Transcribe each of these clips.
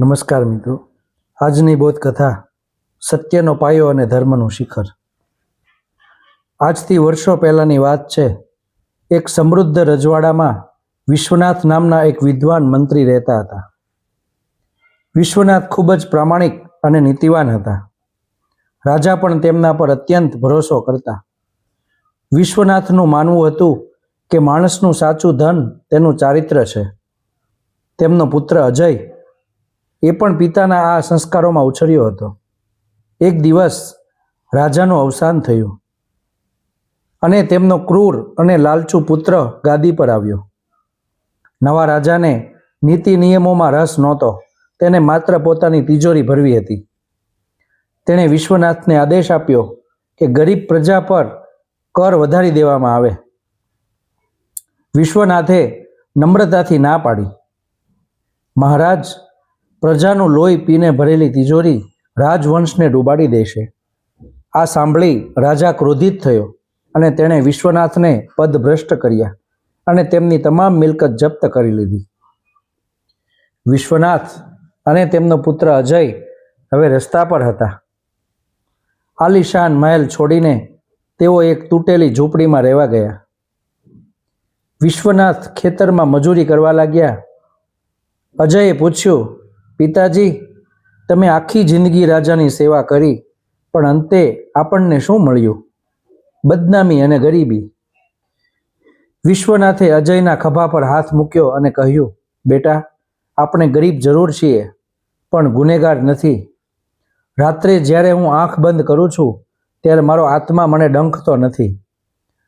નમસ્કાર મિત્રો. આજની બોધકથા સત્યનો પાયો અને ધર્મનું શિખર. આજથી વર્ષો પહેલાંની વાત છે, એક સમૃદ્ધ રજવાડામાં વિશ્વનાથ નામના એક વિદ્વાન મંત્રી રહેતા હતા. વિશ્વનાથ ખૂબ જ પ્રામાણિક અને નીતિવાન હતા. રાજા પણ તેમના પર અત્યંત ભરોસો કરતા. વિશ્વનાથનું માનવું હતું કે માણસનું સાચું ધન તેનું ચારિત્ર છે. તેમનો પુત્ર અજય એ પણ પિતાના આ સંસ્કારોમાં ઉછર્યો હતો. એક દિવસ રાજાનું અવસાન થયું અને તેમનો ક્રૂર અને લાલચુ પુત્ર ગાદી પર આવ્યો. નવા રાજાને નીતિ નિયમોમાં રસ નહોતો. તેને માત્ર પોતાની તિજોરી ભરવી હતી. તેણે વિશ્વનાથને આદેશ આપ્યો કે ગરીબ પ્રજા પર કર વધારી દેવામાં આવે. વિશ્વનાથે નમ્રતાથી ના પાડી. મહારાજ પ્રજાનું લોહી પીને ભરેલી તિજોરી રાજવંશને ડૂબાડી દેશે આ સાંભળી રાજા ક્રોધિત થયો અને તેણે વિશ્વનાથને પદભ્રષ્ટ કર્યા અને તેમની તમામ મિલકત જપ્ત કરી લીધી. વિશ્વનાથ અને તેમનો પુત્ર અજય હવે રસ્તા પર હતા. આલિશાન મહેલ છોડીને તેઓ એક તૂટેલી ઝૂંપડીમાં રહેવા ગયા. વિશ્વનાથ ખેતરમાં મજૂરી કરવા લાગ્યા. અજયે પૂછ્યું પિતાજી, તમે આખી જિંદગી રાજાની સેવા કરી, પણ અંતે આપણને શું મળ્યું? બદનામી અને ગરીબી. વિશ્વનાથે અજયના ખભા પર હાથ મૂક્યો અને કહ્યું, બેટા, આપણે ગરીબ જરૂર છીએ, પણ ગુનેગાર નથી. રાત્રે જ્યારે હું આંખ બંધ કરું છું, ત્યારે મારો આત્મા મને ડંખતો નથી.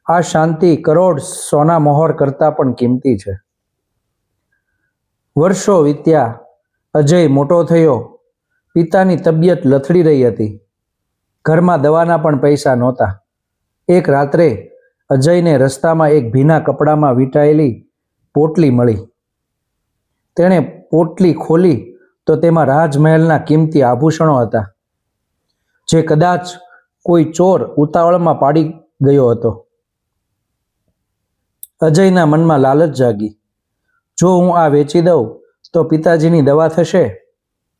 આ શાંતિ કરોડ સોના મોહર કરતાં પણ કિંમતી છે. વર્ષો વીત્યા અજય મોટો થયો. પિતાની તબિયત લથડી રહી હતી. ઘરમાં દવાના પણ પૈસા નહોતા. એક રાત્રે અજયને રસ્તામાં એક ભીના કપડામાં વીંટાયેલી પોટલી મળી. તેણે પોટલી ખોલી તો તેમાં રાજમહેલના કિંમતી આભૂષણો હતા. જે કદાચ કોઈ ચોર ઉતાવળમાં પાડી ગયો હતો. અજયના મનમાં લાલચ જાગી. જો હું આ વેચી દઉં તો પિતાજીની દવા થશે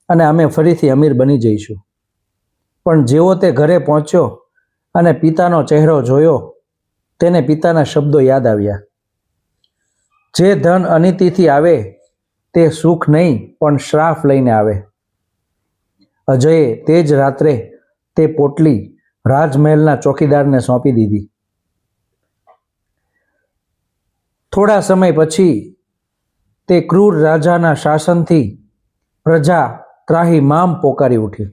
અને અમે ફરીથી અમીર બની જઈશું. પણ જેવો તે ઘરે પહોંચ્યો અને પિતાનો ચહેરો જોયો, તેને પિતાના શબ્દો યાદ આવ્યા. જે ધન અનિતિથી આવે, તે સુખ નહીં, પણ શ્રાફ લઈને આવે. અજયે તે જ રાત્રે તે પોટલી રાજમહેલના ચોકીદારને સોંપી દીધી. થોડા સમય પછી તે ક્રૂર રાજાના શાસનથી પ્રજા ત્રાહી મામ પોકારી ઉઠી.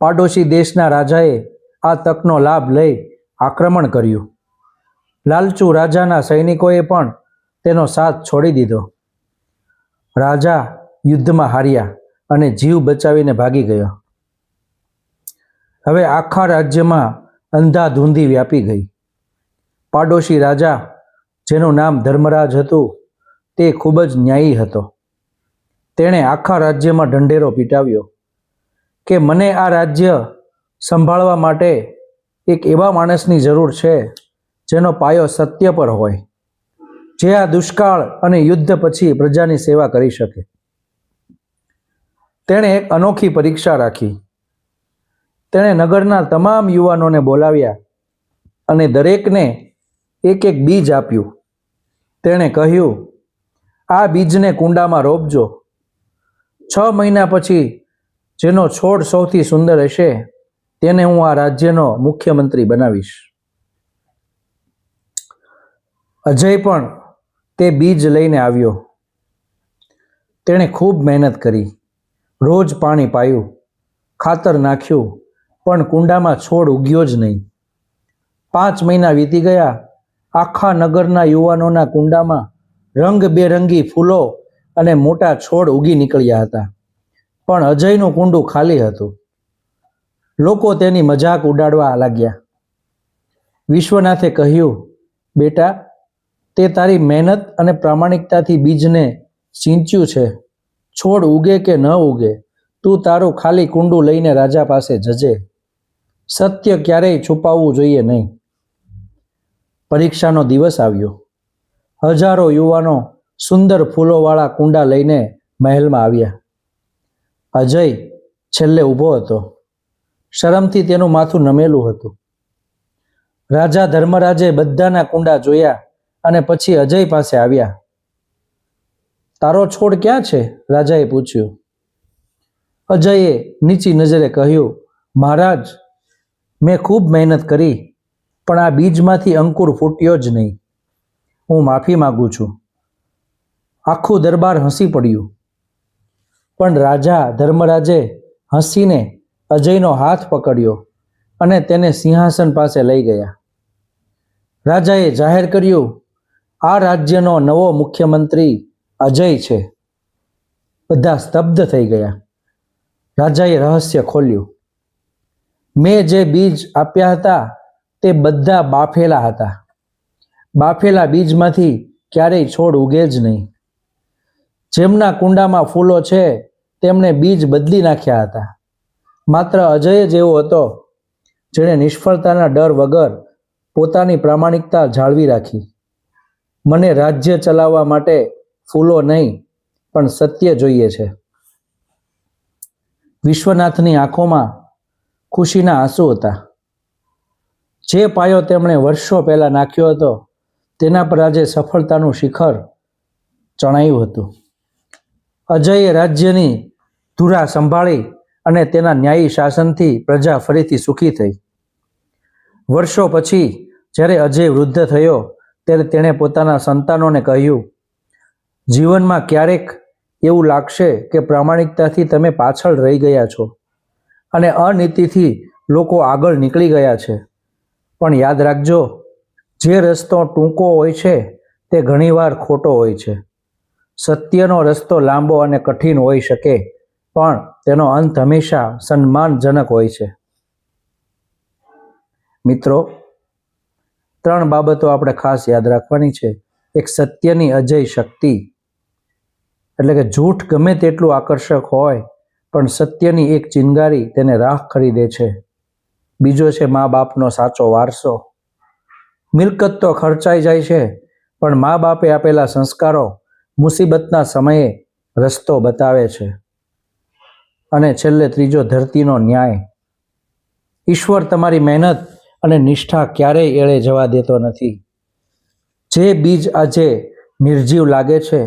પાડોશી દેશના રાજાએ આ તકનો લાભ લઈ આક્રમણ કર્યું. લાલચુ રાજાના સૈનિકોએ પણ તેનો સાથ છોડી દીધો. રાજા યુદ્ધમાં હાર્યા અને જીવ બચાવીને ભાગી ગયો. હવે આખા રાજ્યમાં અંધાધૂંધી વ્યાપી ગઈ. પાડોશી રાજા, જેનું નામ ધર્મરાજ હતું તે ખૂબ જ ન્યાયી હતો. તેણે આખા રાજ્યમાં ઢંઢેરો પીટાવ્યો કે મને આ રાજ્ય સંભાળવા માટે એક એવા માણસની જરૂર છે જેનો પાયો સત્ય પર હોય, જે આ દુષ્કાળ અને યુદ્ધ પછી પ્રજાની સેવા કરી શકે. તેણે એક અનોખી પરીક્ષા રાખી. તેણે નગરના તમામ યુવાનોને બોલાવ્યા અને દરેકને એક એક બીજ આપ્યું. તેણે કહ્યું આ બીજને કુંડામાં રોપજો. છ મહિના પછી જેનો છોડ સૌથી સુંદર હશે, તેને હું આ રાજ્યનો મુખ્યમંત્રી બનાવીશ. અજય પણ તે બીજ લઈને આવ્યો. તેણે ખૂબ મહેનત કરી. રોજ પાણી પાયું, ખાતર નાખ્યું, પણ કુંડામાં છોડ ઉગ્યો જ નહીં. પાંચ મહિના વીતી ગયા, આખા નગરના યુવાનોના કુંડામાં રંગબેરંગી ફૂલો અને મોટા છોડ ઉગી નીકળ્યા હતા. પણ અજયનું કુંડું ખાલી હતું. લોકો તેની મજાક ઉડાડવા લાગ્યા. વિશ્વનાથે કહ્યું, બેટા, તે તારી મહેનત અને પ્રામાણિકતાથી બીજને સિંચ્યું છે. છોડ ઉગે કે ન ઉગે, તું તારું ખાલી કુંડું લઈને રાજા પાસે જજે. સત્ય ક્યારેય છુપાવવું જોઈએ નહીં. પરીક્ષાનો દિવસ આવ્યો. હજારો યુવાનો સુંદર ફૂલોવાળા કુંડા લઈને મહેલમાં આવ્યા. અજય છેલ્લે ઊભો હતો. શરમથી તેનું માથું નમેલું હતું. રાજા ધર્મરાજે બધાના કુંડા જોયા અને પછી અજય પાસે આવ્યા. તારો છોડ ક્યાં છે? રાજાએ પૂછ્યું. અજયે નીચી નજરે કહ્યું, મહારાજ, મેં ખૂબ મહેનત કરી, પણ આ બીજમાંથી અંકુર ફૂટ્યો જ નહીં. હું માફી માગું છું. આખું દરબાર હસી પડ્યું. પણ રાજા ધર્મરાજે હસીને અજયનો હાથ પકડ્યો અને તેને સિંહાસન પાસે લઈ ગયા. રાજાએ જાહેર કર્યું, આ રાજ્યનો નવો મુખ્યમંત્રી અજય છે. બધા સ્તબ્ધ થઈ ગયા. રાજાએ રહસ્ય ખોલ્યું. મેં જે બીજ આપ્યા હતા તે બધા બાફેલા હતા. બાફેલા બીજમાંથી ક્યારેય છોડ ઉગે જ નહીં. જેમના કુંડામાં ફૂલો છે, તેમણે બીજ બદલી નાખ્યા હતા. માત્ર અજય જ એવો હતો, જેણે નિષ્ફળતાના ડર વગર પોતાની પ્રામાણિકતા જાળવી રાખી. મને રાજ્ય ચલાવવા માટે ફૂલો નહીં, પણ સત્ય જોઈએ છે. વિશ્વનાથની આંખોમાં ખુશીના આંસુ હતા. જે પાયો તેમણે વર્ષો પહેલાં નાખ્યો હતો તેના પર આજે સફળતાનું શિખર ચણાયું હતું. અજયે રાજ્યની ધુરા સંભાળી અને તેના ન્યાયી શાસનથી પ્રજા ફરીથી સુખી થઈ. વર્ષો પછી જ્યારે અજય વૃદ્ધ થયો, ત્યારે તેણે પોતાના સંતાનોને કહ્યું, જીવનમાં ક્યારેક એવું લાગશે કે પ્રામાણિકતાથી તમે પાછળ રહી ગયા છો અને અનીતિથી લોકો આગળ નીકળી ગયા છે. પણ યાદ રાખજો જે રસ્તો ટૂંકો હોય છે, તે ઘણીવાર ખોટો હોય છે. સત્યનો રસ્તો લાંબો અને કઠિન હોઈ શકે, પણ તેનો અંત હંમેશા સન્માનજનક હોય છે. મિત્રો, ત્રણ બાબતો આપણે ખાસ યાદ રાખવાની છે. એક, સત્યની અજય શક્તિ. એટલે કે જૂઠ ગમે તેટલું આકર્ષક હોય, પણ સત્યની એક ચિનગારી તેને રાહ ખરીદે છે. બીજો છે મા બાપનો સાચો વારસો. મિલકત તો ખર્ચાઈ જાય છે, પણ મા બાપે આપેલા સંસ્કારો મુસીબતના સમયે રસ્તો બતાવે છે. અને છેલ્લે ત્રીજો ધરતીનો ન્યાય. ઈશ્વર તમારી મહેનત અને નિષ્ઠા ક્યારેય એળે જવા દેતો નથી. જે બીજ આજે નિર્જીવ લાગે છે,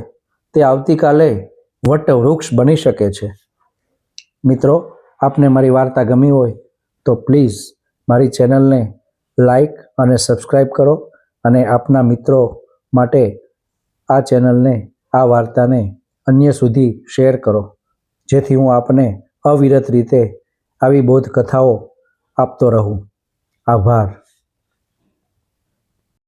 તે આવતીકાલે વટ વૃક્ષ બની શકે છે. મિત્રો, આપને મારી વાર્તા ગમી હોય તો પ્લીઝ મારી ચેનલને લાઈક અને સબસ્ક્રાઈબ કરો અને આપના મિત્રો માટે આ ચેનલને, આ વાર્તાને અન્ય સુધી શેર કરો. જેથી હું આપને અવિરત રીતે આવી બોધ કથાઓ આપતો રહું. આભાર.